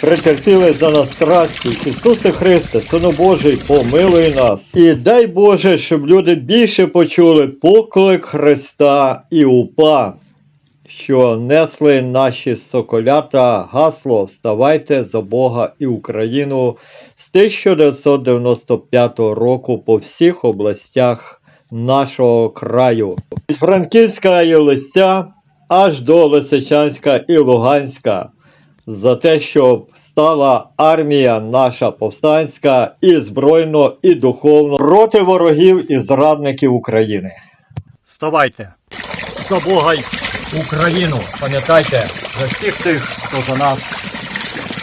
претерпіли за нас страсті. Ісусе Христе, Сину Божий, помилуй нас. І дай Боже, щоб люди більше почули поклик Христа і упа, що несли наші соколята гасло Вставайте за Бога і Україну з 1995 року по всіх областях нашого краю. З Франківська і Листя аж до Лисичанська і Луганська за те, щоб стала армія наша повстанська і збройно, і духовно проти ворогів і зрадників України. Вставайте за Бога й Україну! Пам'ятайте за всіх тих, хто за нас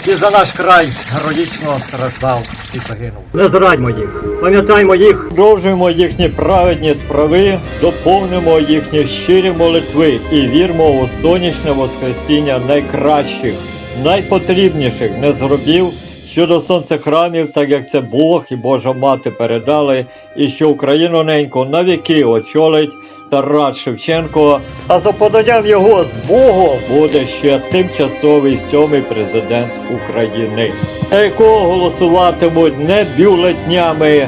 і за наш край героїчно страждав і загинув. Не зрадьмо їх, пам'ятаймо їх, продовжуємо їхні праведні справи, доповнимо їхні щирі молитви і вірмо у сонячне воскресіння найкращих, найпотрібніших незгробів щодо сонцехрамів, так як це Бог і Божа Мати передали, і що Україну неньку навіки очолить Тарас Шевченко, а за поданням його з Богом буде ще тимчасовий сьомий президент України, на якого голосуватимуть не бюлетнями.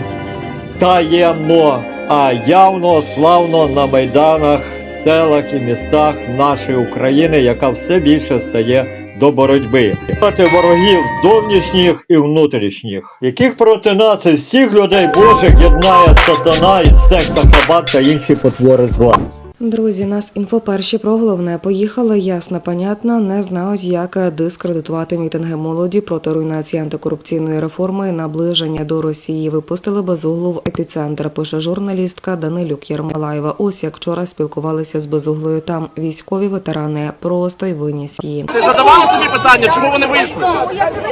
Таємно, а явно, славно на майданах, селах і містах нашої України, яка все більше стає до боротьби проти ворогів зовнішніх і внутрішніх, яких проти нас і всіх людей Божих єднає сатана і секта Хабат та інші потвори зла. Друзі, нас інфо перші про головне поїхали. Ясно, понятно, не знають, як дискредитувати мітинги молоді проти руйнації антикорупційної реформи і наближення до Росії. Випустили безуглу в епіцентр. Пише журналістка Данилюк Єрмолаєва. Ось як вчора спілкувалися з безуглою. Там військові ветерани просто й виніс її. Ти задавала собі питання, чому вони вийшли?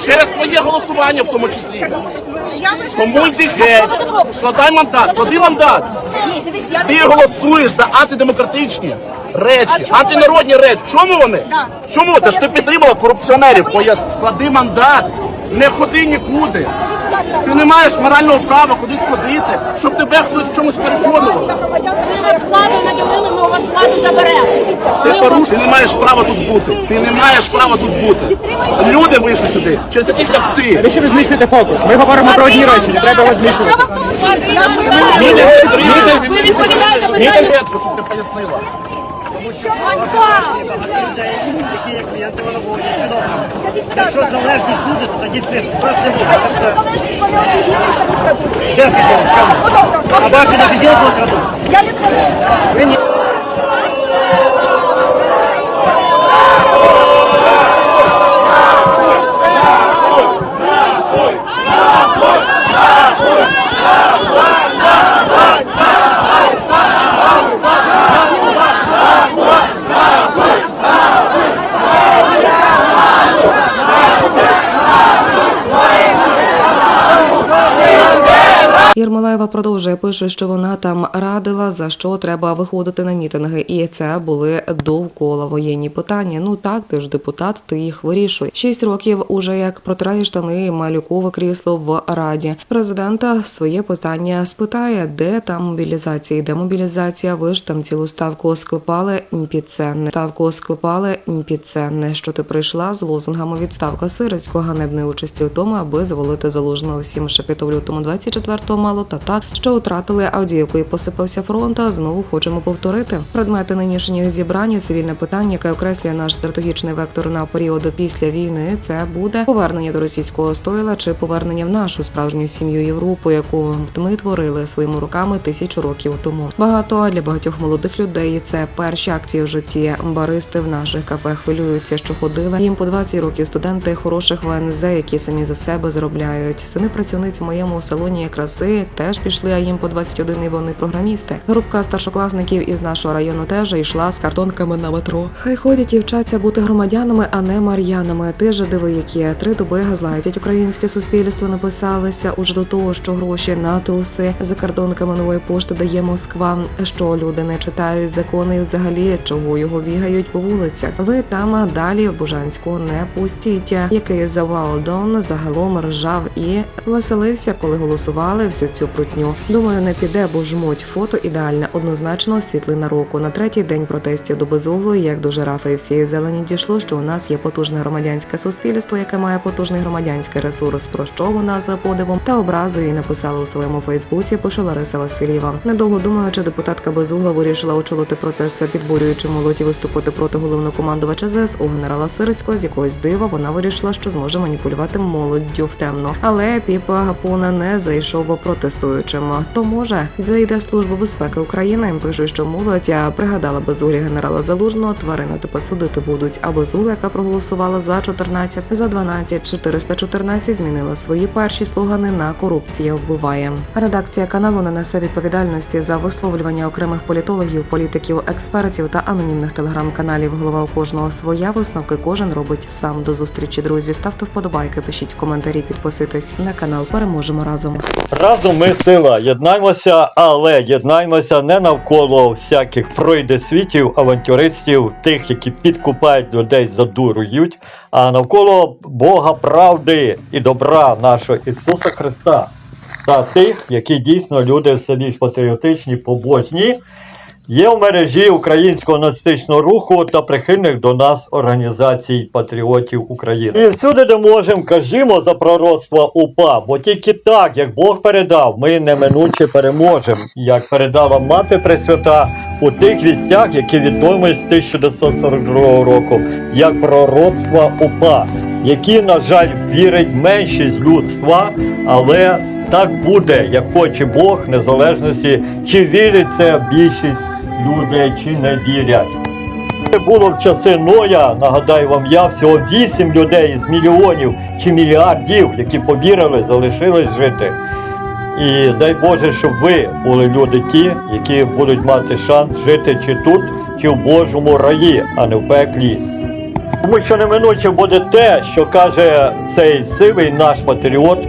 Через твоє голосування в тому числі. Тому йди геть, складай мандат, склади мандат. Ти голосуєш за антидемократичні речі, чому антинародні речі. В чому вони? Да. Чому? Ти ж ти підтримала корупціонерів. Поясни. Склади мандат. Не ходи нікуди. Ти не маєш морального права кудись ходити, щоб тебе хтось в чомусь переконував. на Ми вас владу наділили, ми у вас владу заберемо. Ти порушив, ти не маєш права тут бути. Ти не маєш права тут бути. Люди вийшли сюди через таких, як ти. Ви ще ви змішуєте фокус. Ми говоримо про одні речі, не треба його змішувати. Ви відповідаєте Мітинг- питання. Мітинг- щоб ти пояснила. Скажіть, будь ласка, залежність буде, то тоді це просто не а якщо залежність вони об'єднали самі крадуть? Де Ну, добре, А ваші на піділку крадуть? Я не краду. Єрмолаєва продовжує пише, що вона там радила за що треба виходити на мітинги, і це були довкола воєнні питання. Ну так, ти ж депутат, ти їх вирішуй. Шість років уже як протирає штани малюкове крісло в раді. Президента своє питання спитає, де там мобілізація, де мобілізація. Ви ж там цілу ставку склепали імпіценне. Ставку склепали імпіценне. Що ти прийшла з лозунгами відставка Сирицького ганебної участі у тому, аби звалити залужного всім шепіту в лютому 24-го мало та так, що втратили Авдіївку і посипався фронт. А знову хочемо повторити. Предмети нинішніх зібрань, цивільне питання, яке окреслює наш стратегічний вектор на період після війни. Це буде повернення до російського стойла чи повернення в нашу справжню сім'ю Європу, яку ми творили своїми руками тисячу років тому. Багато для багатьох молодих людей це перші акції в житті. Баристи в наших кафе хвилюються, що ходили. Їм по 20 років студенти хороших ВНЗ, які самі за себе заробляють. Сини працівниць в моєму салоні краси теж пішли, їм по 21 і вони програмісти. Групка старшокласників із нашого району теж йшла з картонками на метро. Хай ходять і вчаться бути громадянами, а не мар'янами. Ти ж диви, які три доби газлайтять українське суспільство. Написалися уже до того, що гроші на труси за картонками нової пошти дає Москва. Що люди не читають закони і взагалі чого його бігають по вулицях. Ви там далі в Бужанську не пустіть. Який завал Дон загалом ржав і веселився, коли голосували всю цю прутню. Думаю, не піде, бо жмуть фото ідеальне, однозначно світлина року. На третій день протестів до безуглої, як до жирафи і всієї зелені дійшло, що у нас є потужне громадянське суспільство, яке має потужний громадянський ресурс. Про що вона за подивом та образою і написала у своєму Фейсбуці. Пише Лариса Васильєва. Недовго думаючи, депутатка Безугла вирішила очолити процес, підбурюючи молодь і виступити проти головнокомандувача ЗСУ генерала Сирського. З якогось дива вона вирішила, що зможе маніпулювати молоддю в темно. Але Піпа Гапуна не зайшов протестуючим. То може зайде служба безпеки України. Пишуть, що молодь пригадала безуглі генерала Залужного. Тварини тепер судити будуть. А безугла, яка проголосувала за 14, за 12, 414, змінила свої перші слогани на корупція вбиває. Редакція каналу не несе відповідальності за висловлювання окремих політологів, політиків, експертів та анонімних телеграм-каналів. Голова у кожного своя висновки кожен робить сам. До зустрічі, друзі. Ставте вподобайки, пишіть коментарі, підписуйтесь на канал. Переможемо разом. Разом ми сила, єднаймося, але єднаймося не навколо всяких пройдесвітів, авантюристів, тих, які підкупають людей, задурують, а навколо Бога правди і добра нашого Ісуса Христа та тих, які дійсно люди в собі патріотичні, побожні. Є в мережі українського нацистичного руху та прихильних до нас організацій патріотів України. І всюди, де можемо, кажімо за пророцтво УПА, бо тільки так, як Бог передав, ми неминуче переможемо, як передала мати Пресвята у тих вістях, які відомі з 1942 року, як пророцтва УПА, які, на жаль, вірить меншість людства, але так буде, як хоче Бог, незалежності, чи вірить це більшість людей, чи не вірять. Це було в часи Ноя, нагадаю вам я, всього 8 людей з мільйонів чи мільярдів, які повірили, залишились жити. І дай Боже, щоб ви були люди ті, які будуть мати шанс жити чи тут, чи в Божому раї, а не в пеклі. Тому що неминуче буде те, що каже цей сивий наш патріот,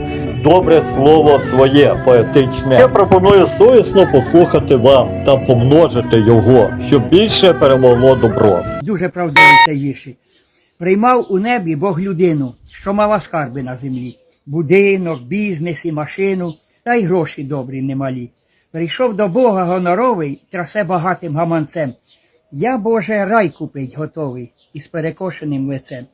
добре слово своє поетичне. Я пропоную совісно послухати вам та помножити його, щоб більше перемогло добро. дуже правдивий цей віршик. Приймав у небі Бог людину, що мала скарби на землі, будинок, бізнес і машину, та й гроші добрі немалі. Прийшов до Бога гоноровий, трасе багатим гаманцем. Я, Боже, рай купить готовий із перекошеним лицем.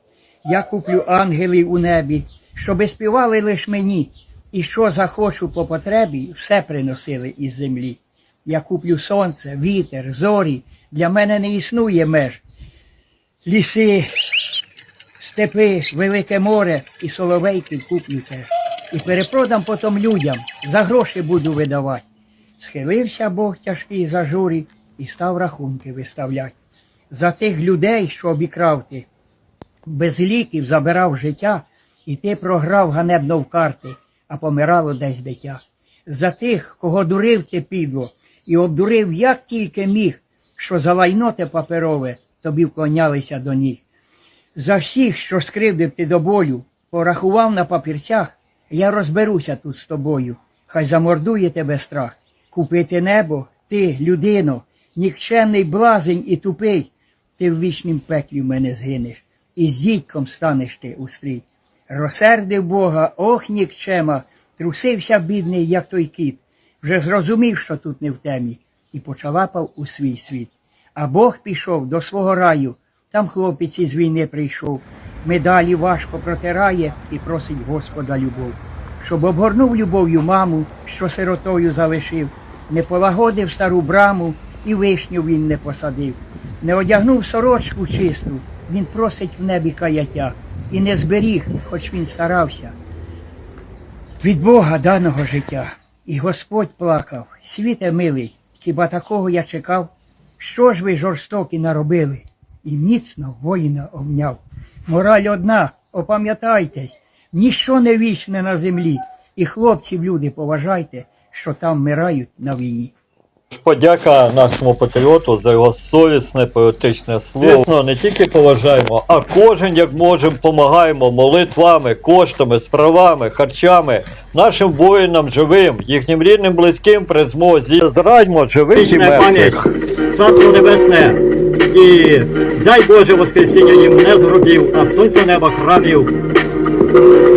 Я куплю ангелів у небі, щоби співали лиш мені, і що захочу по потребі, все приносили із землі. Я куплю сонце, вітер, зорі, для мене не існує меж. Ліси, степи, велике море і соловейки куплю теж. І перепродам потім людям, за гроші буду видавати. Схилився Бог тяжкий за журі і став рахунки виставлять. За тих людей, що обікрав ти, без ліків забирав життя, і ти програв ганебно в карти, а помирало десь дитя. За тих, кого дурив ти підло, і обдурив як тільки міг, що за лайно те паперове тобі вклонялися до ніг. За всіх, що скривдив ти до болю, порахував на папірцях, я розберуся тут з тобою, хай замордує тебе страх. Купити небо, ти, людино, нікчемний блазень і тупий, ти в вічнім пеклі в мене згинеш, і з дідьком станеш ти у стрій. Розсердив Бога, ох, нікчема, трусився бідний, як той кіт, вже зрозумів, що тут не в темі, і почалапав у свій світ. А Бог пішов до свого раю, там хлопець із війни прийшов, медалі важко протирає і просить Господа любов, щоб обгорнув любов'ю маму, що сиротою залишив, не полагодив стару браму і вишню він не посадив, не одягнув сорочку чисту, він просить в небі каяття, і не зберіг, хоч він старався від Бога даного життя. І Господь плакав, світе милий, хіба такого я чекав? Що ж ви жорстокі наробили? І міцно воїна обняв. Мораль одна, опам'ятайтесь, ніщо не вічне на землі, і хлопців, люди, поважайте, що там вмирають на війні. Подяка нашому патріоту за його совісне поетичне слово. Звісно, не тільки поважаємо, а кожен як можемо допомагаємо молитвами, коштами, справами, харчами, нашим воїнам живим, їхнім рідним, близьким при змозі. Зрадьмо живих і мертвих. Царство небесне. І дай Боже Воскресіння їм не з а сонця неба храмів.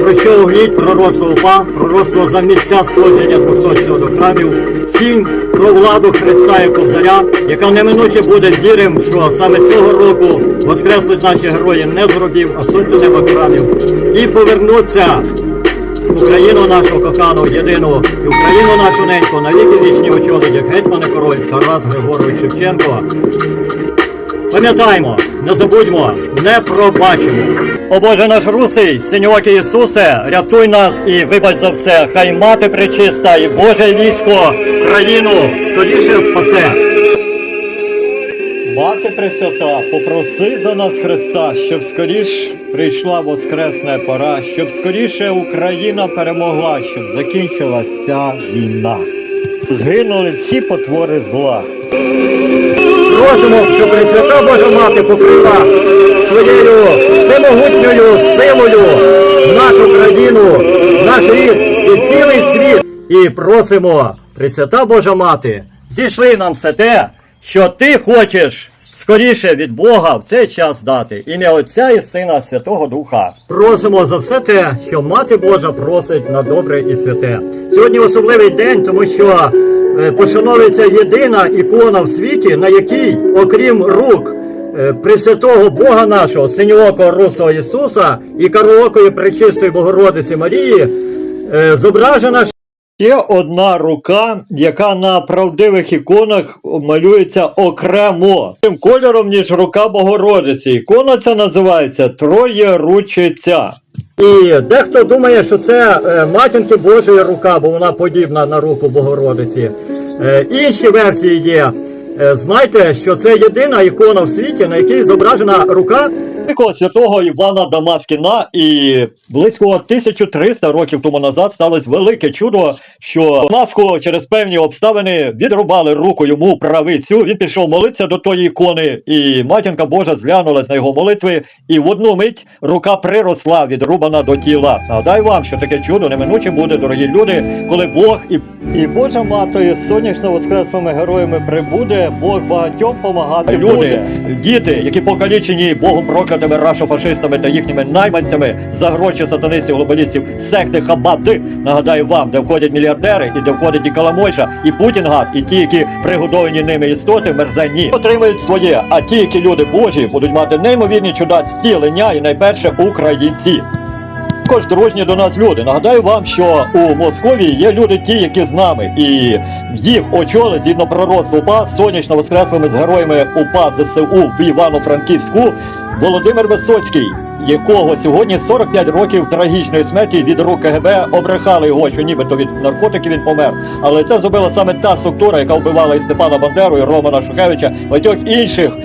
Прощай. Якщо угліть пророцтво УПА, пророцтво за місця сходження 200 до храмів, фільм про владу Христа і Кобзаря, яка неминуче буде вірим, що саме цього року воскреснуть наші герої не зробів, а сонця неба храмів, і повернуться в Україну нашу кохану, єдину, і Україну нашу неньку, навіки вічні очолить, як гетьмане король Тарас Григорович Шевченко. Пам'ятаємо, не забудьмо, не пробачимо. О Боже наш русий, синьоокий Ісусе, рятуй нас і вибач за все, хай мати пречиста і Боже військо країну скоріше спасе. Мати Пресвята, попроси за нас Христа, щоб скоріш прийшла воскресна пора, щоб скоріше Україна перемогла, щоб закінчилась ця війна. Згинули всі потвори зла. Просимо, щоб Пресвята Божа Мати покрила своєю всемогутньою силою нашу країну, наш рід і цілий світ. І просимо, Пресвята Божа Мати, зійшли нам все те, що ти хочеш скоріше від Бога в цей час дати, ім'я Отця і Сина Святого Духа. Просимо за все те, що Мати Божа просить на добре і святе. Сьогодні особливий день, тому що е, пошановується єдина ікона в світі, на якій, окрім рук е, Пресвятого Бога нашого, синьоокого Русого Ісуса і кароокої Пречистої Богородиці Марії, е, зображена Є одна рука, яка на правдивих іконах малюється окремо тим кольором, ніж рука Богородиці. Ікона ця називається Троєручиця. І дехто думає, що це е, матінки Божої рука, бо вона подібна на руку Богородиці. Е, інші версії є. Е, знайте, що це єдина ікона в світі, на якій зображена рука великого святого Івана Дамаскіна, і близько 1300 років тому назад сталося велике чудо, що Дамаску через певні обставини відрубали руку йому правицю. Він пішов молитися до тої ікони, і матінка Божа зглянулась на його молитви, і в одну мить рука приросла, відрубана до тіла. Нагадаю вам, що таке чудо неминуче буде, дорогі люди, коли Бог і, і Божа мати з сонячно воскресними героями прибуде, Бог багатьом помагати люди, діти, які покалічені Богом проклятими рашофашистами та їхніми найманцями за гроші сатанистів, глобалістів, секти Хабади. Нагадаю вам, де входять мільярдери, і де входить і Каламойша, і Путін гад, і ті, які пригодовані ними істоти, мерзані, отримують своє. А ті, які люди Божі, будуть мати неймовірні чуда стілення, і найперше українці. Також дружні до нас люди. Нагадаю вам, що у Московії є люди ті, які з нами, і їх очоли згідно пророцтва УПА сонячно воскреслими з героями УПА ЗСУ в Івано-Франківську Володимир Висоцький, якого сьогодні 45 років трагічної смерті від рук КГБ обрехали його, що нібито від наркотиків він помер. Але це зробила саме та структура, яка вбивала і Степана Бандеру, і Романа Шухевича, багатьох інших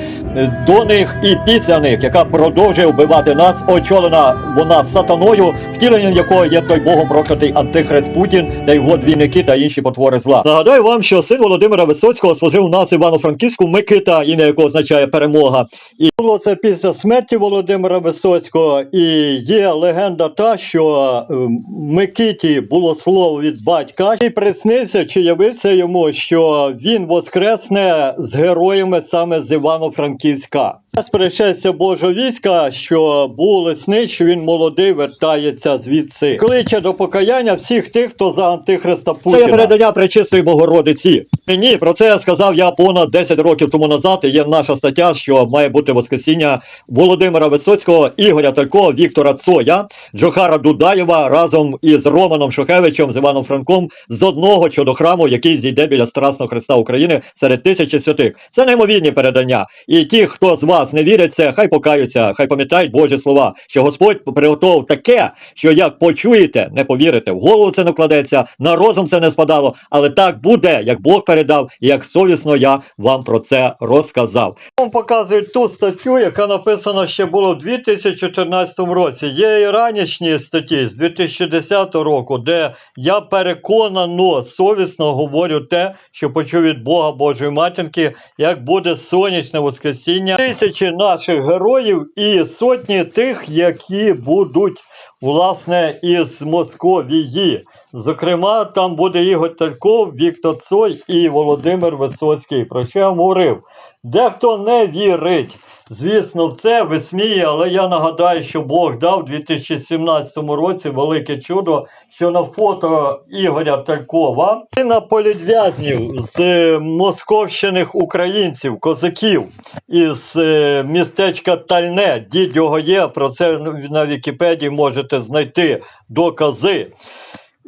до них і після них, яка продовжує вбивати нас, очолена вона сатаною, втіленням якого є той богом проклятий антихрист Путін та його двійники та інші потвори зла. Нагадаю вам, що син Володимира Висоцького служив у нас Івано-Франківську Микита, ім'я якого означає перемога. І було це після смерті Володимира Висоцького. І є легенда та, що е, Микиті було слово від батька, і приснився чи явився йому, що він воскресне з героями саме з Івано-Франківська. Пришестя Божого війська, що був лесний, що він молодий, вертається звідси. Кличе до покаяння всіх тих, хто за антихриста Путіна. Це є передання пречистої Богородиці. Ні, про це я сказав я понад 10 років тому назад. І є наша стаття, що має бути воскресіння Володимира Висоцького, Ігоря Талькова, Віктора Цоя, Джохара Дудаєва разом із Романом Шухевичем з Іваном Франком з одного чудохраму, який зійде біля Страсного Христа України серед тисячі святих. Це неймовірні передання. І ті, хто з вас не вірять, це хай покаються, хай пам'ятають Божі слова, що Господь приготував таке, що як почуєте, не повірите, в голову це не вкладеться, на розум це не спадало, але так буде, як Бог передав, і як совісно я вам про це розказав. Вам показують ту статтю, яка написана ще було в 2014 році. Є і ранішні статті з 2010 року, де я переконано совісно говорю те, що почув від Бога Божої матінки, як буде сонячне воскресіння тисячі наших героїв і сотні тих, які будуть. Власне, із Московії. Зокрема, там буде Ігор Тальков, Віктор Цой і Володимир Висоцький. Про що я говорив? Дехто не вірить. Звісно, в це висміє, але я нагадаю, що Бог дав у 2017 році велике чудо, що на фото Ігоря Талькова і на політв'язнів з е, московщених українців, козаків із е, містечка Тальне. Дід його є, про це на Вікіпедії можете знайти докази.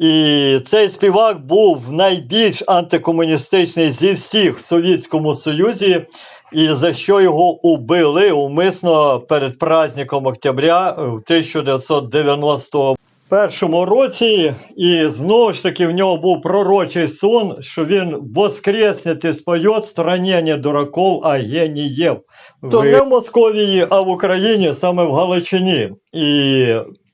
І цей співак був найбільш антикомуністичний зі всіх в Совєтському Союзі, і за що його убили умисно перед праздником октября в 1991 році. І знову ж таки в нього був пророчий сон, що він воскресне і споє странення дураков, а геніїв. То не в Московії, а в Україні, саме в Галичині. І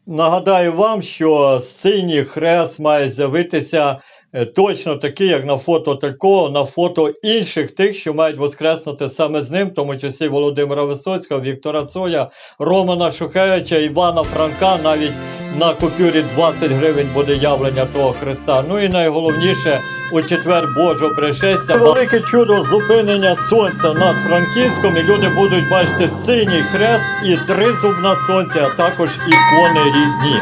Нагадаю вам, що синій хрест має з'явитися точно такий, як на фото такого, на фото інших тих, що мають воскреснути саме з ним, в тому числі Володимира Висоцького, Віктора Цоя, Романа Шухевича, Івана Франка, навіть на купюрі 20 гривень буде явлення того Христа. Ну і найголовніше у четвер Божого пришестя. Велике чудо зупинення сонця над Франківськом, і люди будуть бачити синій хрест і три зубна сонця, а також ікони різні.